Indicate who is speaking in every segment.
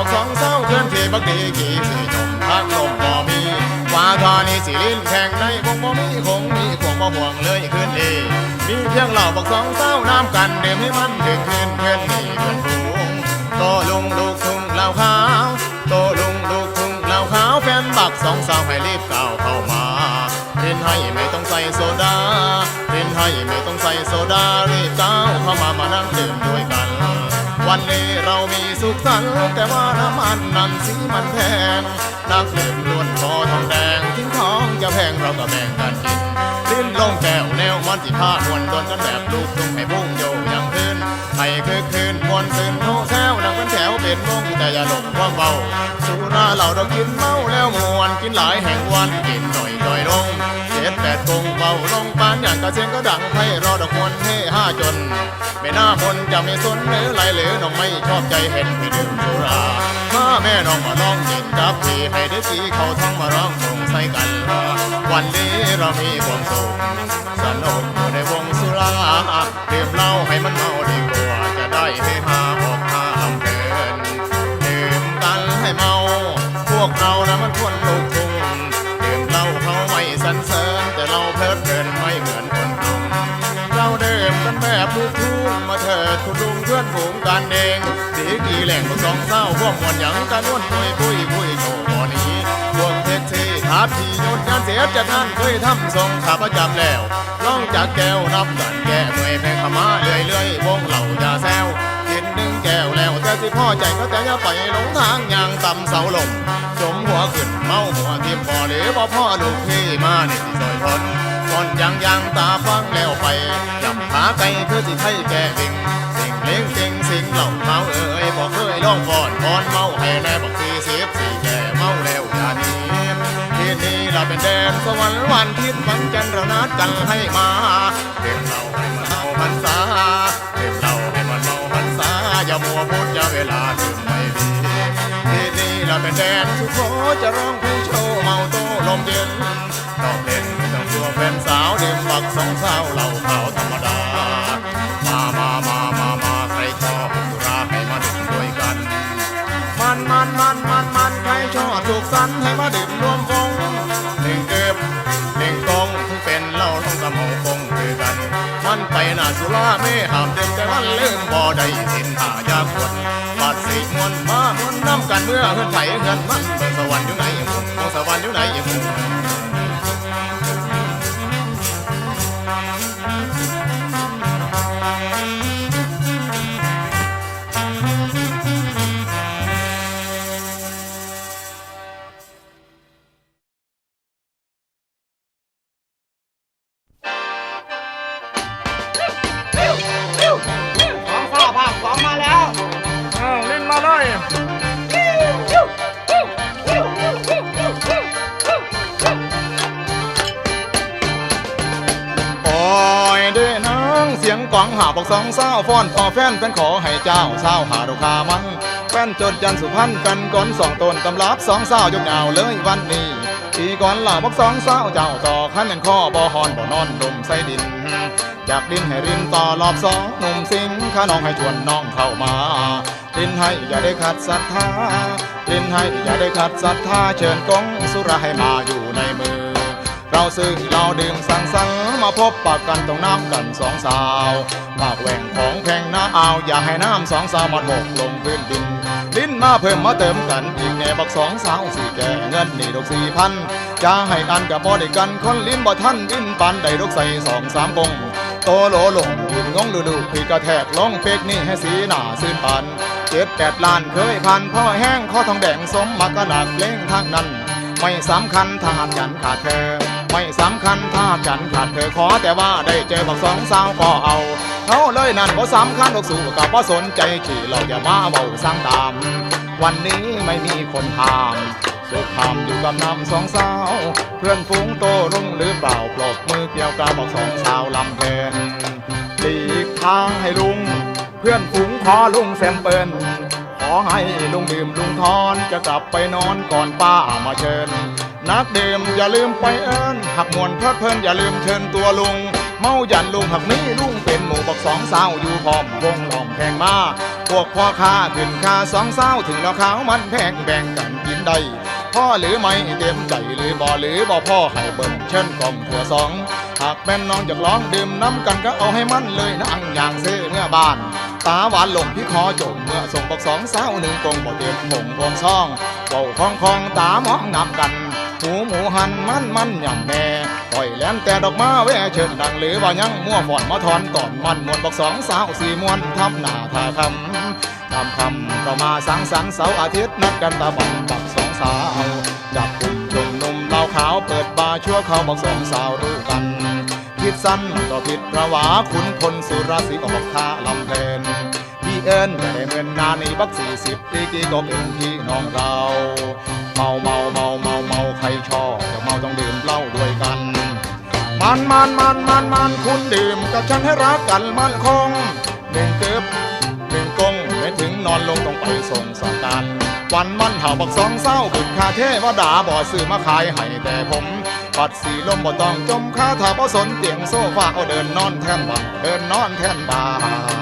Speaker 1: กองห่าวบักสองเศร้าเคลื่อนที่บักดีกี่สี่จมทางลมบ่มีว่าทอนี้สิลิ้นแข่งในคงบ่มีคงมีคงบ่ห่วงเลยเคลื่อนที่มีเพียงเหล่าบักสองเศร้าน้ำกันเดิมให้มันถึงคืนเคลื่อนที่เคลื่อนฟูงโตลุงลูกทุ่งเหล่าขาวโตลุงลูกทุ่งเหล่าขาวแฟนบักสองสาวให้รีบก้าวเข้ามาเรียนให้ไม่ต้องใส่โซดาเรียนให้ไม่ต้องใส่โซดารีบก้าวเข้ามามานั่งดื่มด้วยกัน วันนี้เรามีสุขสันต์แต่ว่าน้ำมันนั้นสีมันแพงนักดื่มล้วนคอทองแดงทิ้งของจะแพงเราก็แบ่งกันกินลิ้นลงแก้วแนวมันสิพาดวนโดนกันแบบลูกทุ่งให้พุ่งโยอย่างขึ้นให้คือคืนมวนคืนโน้แซวนั่งเป็นแถวเป็นวงแต่อย่าหลงความเบาสุราเราเรากินเมาแล้วมวนกินหลายแห่งวันกินหน่อย จ็ดแปดกงเบาลงปานอย่างกระเสียงก็ดังให้รอดอกมวนเฮ่ห้าจน ไม่น่ามนจะไม่สนหรือไรหรือน้องไม่ชอบใจเห็นพี่ดื่มสุรามาแม่น้องมาลองกินกับพี่ให้ได้สีเขาท้องมาร้องคงใส่กันวันนี้เรามีความสุขสนุกอยู่ในวงสุราดื่มเหล้าให้มันเมาดี เราเพลิดเพลินไม่เหมือนคนทำเราเดิมกันแบบลูกทุ่งมาเถิดคุณลุงเพื่อนฝูงกันเองสีกี่แหล่งพวกสองเศร้าพวกมวนหยังกันนวลปุยปุยปุยโชว์บอนี้พวกเท็กซี่ทับที่ยนต์งานเสียจากนั้นเคยทำทรงขาประจำแล้วล่องจากแก้วนับกันแก้เมื่อยแพงขมาเลื่อยเลื่อยวงเหล่าอย่าแซว แก้วแล้วแต่สิพ่อใจก็แต่อย่าไปหลงทางอย่างต่ำเสาลมจมหัวขึ้นเมาหัวทิ่มบ่อหรือบ่พ่อลูกพี่มาเนี่ยสิซอยทนก่อนยังยังตาฟังแล้วไปจับขาไก่คือสิไทยแก่วิ่งสิ่งเลี้ยงจริงสิ่งเหล่าเมาเอ่ยบอกเคยล่องบอนบอนเมาให้แน่บอกสี่สิบสี่แก่เมาแล้วอย่านีที่นี่เราเป็นแดนสวรรค์วันทิศวันจันทร์เรานัดกันให้มาเก็บเราให้มันเมาพรรษา ลาถึงไม่ดีที่นี่เราเป็นแดนสุโขจะร้องเพลงโชว์เมาโตลมเย็นนอกเล่นไม่ต้องกลัวแฟนสาวเดิมบักสองสาวเหล่าขาวธรรมดา มามามามามาใครชอบสุราให้มาดื่มด้วยกัน มันมันมันมันมันใครชอบสุขสันให้มาดื่มรวมวงหนึ่งเก็บหนึ่งกองเป็นเหล้าต้องกำเอาคงคือกัน มันไปหน้าสุราไม่ห้ามดื่มแต่มันลืมบ่ได้สินหายากวด บาดสีมวนมามนน้ำกันเมื่อเฮือนไถเฮือนมันเมืองสวรรค์อยู่ไหนมุมเมืองสวรรค์อยู่ไหน กวางหาบอกสองเศร้าฟ้อนพอแฟนเป็นขอให้เจ้าเศร้าหาดอกคามันแฟนจดยันสุพรรณกันก่อนสองตนตำรับสองเศร้ายกดาวเลยวันนี้ทีก่อนหล่าบอกสองเศร้าเจ้าต่อขั้นเป็นข้อบ่ฮอนบ่นอนดมใส่ดินอยากดินให้รินต่อรอบสองหนุ่มสิงข้าน้องให้ชวนน้องเข้ามาดินให้อย่าได้ขัดศรัทธาดินให้อย่าได้ขัดศรัทธาเชิญกองสุราให้มาอยู่ในมือ เราซึ่งเราดื่มสังสรรค์มาพบปากกันตรงน้ำกันสองสาวมากแหว่งของแพงน้าเอาอย่าให้น้ำสองสาวมาหกลงพื้นดิน ลิ้นมาเพิ่มมาเติมกันอีกแน่บักสองสาวสี่แก่เงินนี่ดอกสี่พันจะให้กันกับบ่ได้กันคนลิ้นบ่ท่านลิ้นปันได้ดอกใส่สองสามกงโตโหลหลงยืนงงดูดูพี่กระแทกลงเป๊กนี่ให้สีหน้าซื่นปันเจ็ดแปดล้านเคยพันพ่อแห้งข้อทองแดงสมมากระหนักเล่งทางนั้น ไม่สำคัญถ้าหากฉันขาดเธอ ไม่สำคัญถ้าฉันขาดเธอขอแต่ว่าได้เจอบักสองสาวก็เอาเขาเลยนั่นบ่สำคัญดอกสู่กับบ่สนใจขี่เราอย่ามาเบาสร้างตาม วันนี้ไม่มีคนห้ามสุขคำอยู่กับนำสองสาว เพื่อนฝูงโตรุ่งหรือเปล่าปลบมือเกี่ยวกับบอกสองสาวลำเพนหลีกทางให้ลุง เพื่อนฝูงขอลุงแซมเปิลขอให้ลุงดื่มลุงทอนจะกลับไปนอนก่อนป้ามาเชิญ นักดื่มอย่าลืมไปเอิญหักมวนเพลิดเพลินอย่าลืมเชิญตัวลุง เมาหยันลุงหักนี้ลุงเป็นหมู่บักสองสาวอยู่พร้อมวงหลอมแข่งมาพวกพ่อค้าขึ้นค่าสองเศร้าถึงแล้วขาวมันแพงแบ่งกันกินได้พ่อหรือไม่เต็มใจหรือบ่หรือบ่พ่อให้เบิ่งเชิญกล่องเถื่อสองหากแม่นน้องจะร้องดื่มน้ำกันก็เอาให้มันเลยนะอังอย่างเซ่เมื่อบ้าน ตาหวานหลงพี่คอจมเมื่อส่งบอกสองสาวหนึ่งกงบ่เต็มหงกงซ่องเบาคองคองตามองนับกัน หูหมูหันมันมันย่ำแน่ปล่อยแหลมแต่ดอกมาแวเชิญดังหรือว่ายังมั่วฝอนมาทอนตอนมันมวนบอกสองสาวสี่มวนทำหน้าท่าคำทำคำก็มาสังสรรค์เสาร์อาทิตย์นัดกันตาบังบักสองสาวจับกลุ่มหนุ่มนุ่มเหล้าขาวเปิดบาชั่วเขาบอกสองสาวรู้กันผิดสั้นก็ผิดพระวาขุนพลสุราศีออกท่าลำเพลน เอิญก็ได้เงินนานในบักสี่สิบปีกี้ก็เป็นพี่น้องเรา เมาเมาเมาเมาเมาใครชอบจะเมาต้องดื่มเหล้าด้วยกัน มันมันมันมันมันคุณดื่มกับฉันให้รักกันมันคงหนึ่งเก็บหนึ่งกงไม่ถึงนอนลงต้องไปส่งสการวันมันเห่าบักสองเศร้าบุญคาเทวดาบ่ซื้อมาขายให้แต่ผมปัดสีลมบ่ต้องจมคาถาบ่สนเตียงโซฟาเอาเดินนอนแทนบ้าเดินนอนแทนบ่า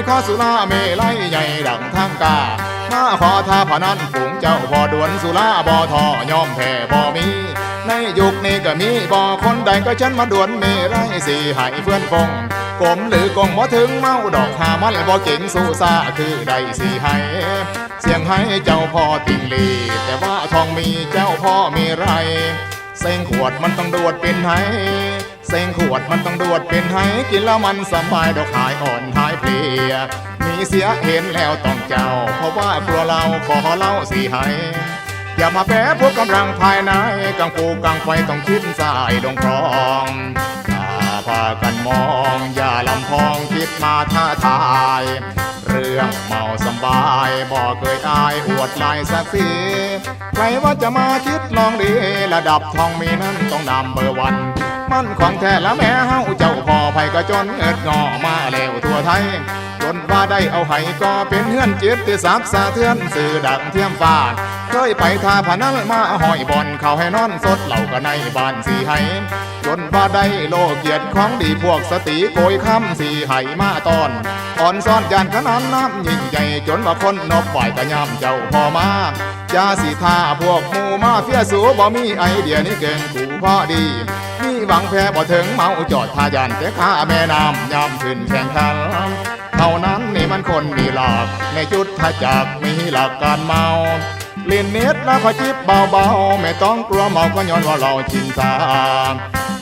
Speaker 1: ยข้อสุราเมลัยใหญ่ดังทางกามาขอท่าพนันฝูงเจ้าพ่อดวนสุราบ่ทอยอมแพ้บ่มี ในยุคนี้ก็มีบ่คนใดก็ฉันมาดวนเมลัยสี่หายเพื่อนฟงกลมหรือกงบ่ถึงเมาดอกหามันบ่เก่งสู้ซาคือได้สี่ให้เสียงให้เจ้าพ่อติงลี แต่ว่าทองมีเจ้าพ่อมีไรเซ็งขวดมันต้องดวดเป็นไห เซ็งขวดมันต้องดวดเป็นไหกินแล้วมันสบายดอกหายอ่อนหายเพลียมีเสียเห็นแล้วต้องเจ้า เพราะว่ากลัวเราขอเล่าสีให้อย่ามาแพ้พวกกำลังภายในกังฟูกังไฟต้องคิดสายดงครองอย่าพากันมอง อย่าลำพองคิดมาท้าทายเรื่องเมาสบายบอกเคยอายอวดลายสักสีใครว่าจะมาคิดลองดีระดับทองมีนั้นต้องนำเบอร์วัน มันของแท้ละแม่เฮาเจ้าพ่อไผก็จนเอิดงอมาแล้วทั่วไทยจนว่าได้เอาไห้ก็เป็นเฮือนจิตที่สับสะเทือนสื่อดังเทียมฟ้าเคยไปทาพนันมาหอยบอนเขาให้นอนสดเหล่าก็ในบ้านสีไห้จนว่าได้โลเกียรติของดีพวกสติโกยคำสีไห้มาตอนอ่อนซ่อนยานขนานน้ำยิ่งใหญ่จนว่าคนนบฝ่ายกระยำเจ้าพอมายาสีทาพวกหมูมาเฟียสูบ่มีไอเดียนี่เก่งกูพอดี มีหวังแพ้บ่ถึงเมาจอดทายานแต่ข้าแม่น้ำยามขึ้นแข่งขันเท่านั้นนี่มันคนมีหลักในจุดถ้าจากมีหลักการเมาเล่นเน็ตแล้วขอจิบเบาๆ ไม่ต้องกลัวเมาก็ย้อนว่าเราชินสา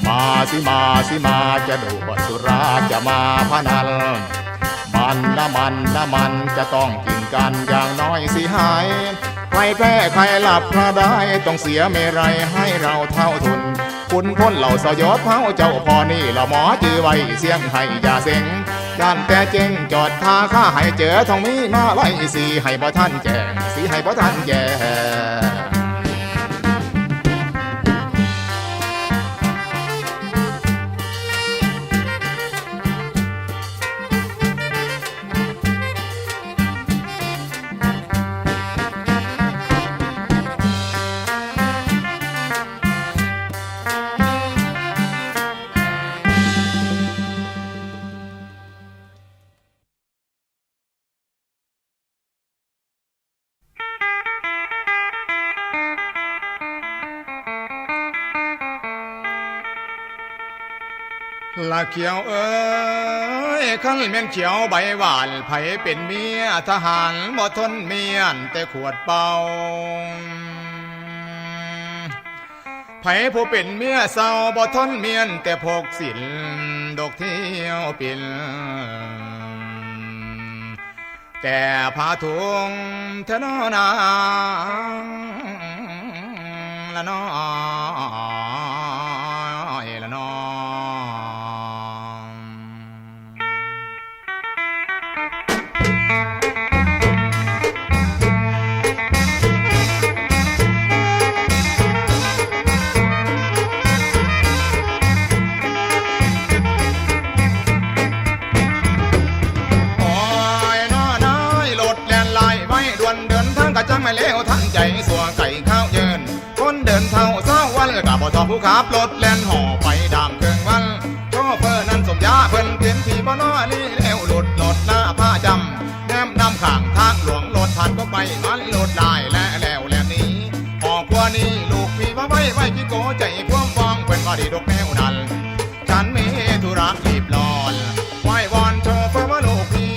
Speaker 1: มาสิมาสิมาจะดูดสุราจะมาพนันมันละมันละมันจะต้องกินกันอย่างน้อยสิหาย ใครแพ้ใครหลับพระได้ต้องเสียเมรัยให้เราเท่าทุน คุณพ้นเหล่าสยดเผาเจ้าพอนี่เราหมอจือไว้เสียงให้อย่าเสงด้านแต่เจงจอดทาข้าให้เจอทองมีมาไล่สีให้บ่ท่านแจงสีให้บ่ท่านแจง ละเขียวเอ้ยขั้นแม่นเขียวใบหวานไผเป็นเมียทหารบ่ทนเมียนแต่ขวดเป่าไผผู้เป็นเมียเศร้าบ่ทนเมียนแต่พกสินดอกเที่ยวปินแก่ผ้าถุงเธอนอนางละน้อ ผู้ขับรถแลนห่อไปดามเครื่องวันโชเฟอร์นั้นสมยาเพิ่นเพียนผีบ่น้อนี่แล้วหลุดหลดหน้าผ้าจำแนมนำข้างทางหลวงโหลดผ่านก็ไปมันหลุดลายและแล้วแลหนี้พอครัวนี้ลูกพี่ว่าไว้ไว้ที่โกใจความฟองเพิ่นก็ดีดกแนวนั้นฉันมีธุระรีบร้อนไหว้วอนโชเฟอร์ว่าลูกพี่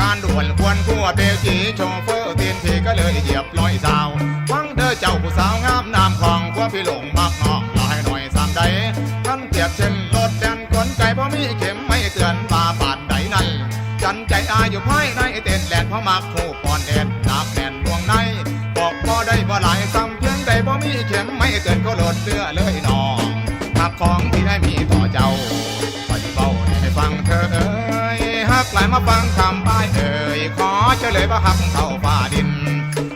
Speaker 1: การด่วนควรขัวเบลจีโชเฟอร์เตียนพีก็เลยเหยียบลอยสา เพราะมีเข็มไม่เตือนบาบาดใดนั้น จันใจอายอยู่ภายในเต้นแลนเพราะมักคู่ปอนเด่นนับแน่นดวงในบอกบ่ได้บ่หลายซ้ำเพียงใดบ่มีเข็มไม่เตือนก็โลดเรือเลยนองหักของที่ได้มีต่อเจ้าคอยเบาให้ฟังเธอเอ่ยหักหลายมาฟังคำป้ายเอ่ยขอเฉลยว่าหักเท่าฟ้าดิน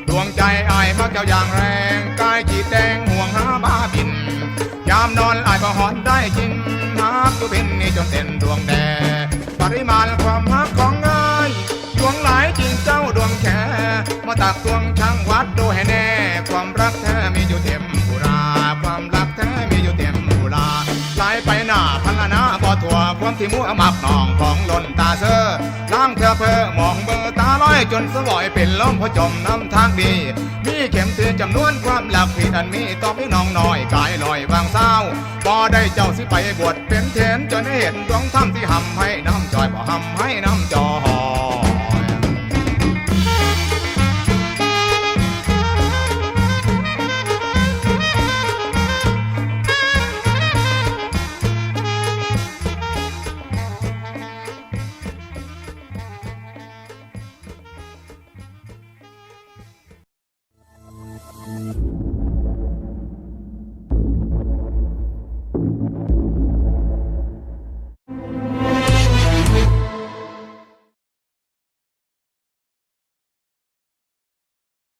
Speaker 1: ดวงใจอายมักเจ้าอย่างแรงกายขีดแดงห่วงหาบ้าบิน ยามนอนอายก็หอนได้กินหักตัวเป็นนี่ จนเต็นดวงแดปริมาณความฮักของอายดวงหลายจริงเจ้าดวงแค่มาตักตวงช่างวัดดูให้แน่ ความรักแท้มีอยู่เต็มบุราความรักแท้มีอยู่เต็มบุราไหลไปหน้าพันละนาบ่ถั่วความที่มัวหมักนองของหล่นตาเซอล้างเธอเพอมองเบอร์ายจนสลอยเป็นลมเพราะจมน้ำทางดี มีเข็มเตือนจำนวนความหลักที่อันมีต่อพี่น้องน้อยกายลอยวางเศร้าบ่ได้เจ้าสิไปบวชเป็นเทนจนเห็นดวงธรรมที่หำให้น้ำจอยบ่หำให้น้ำจอ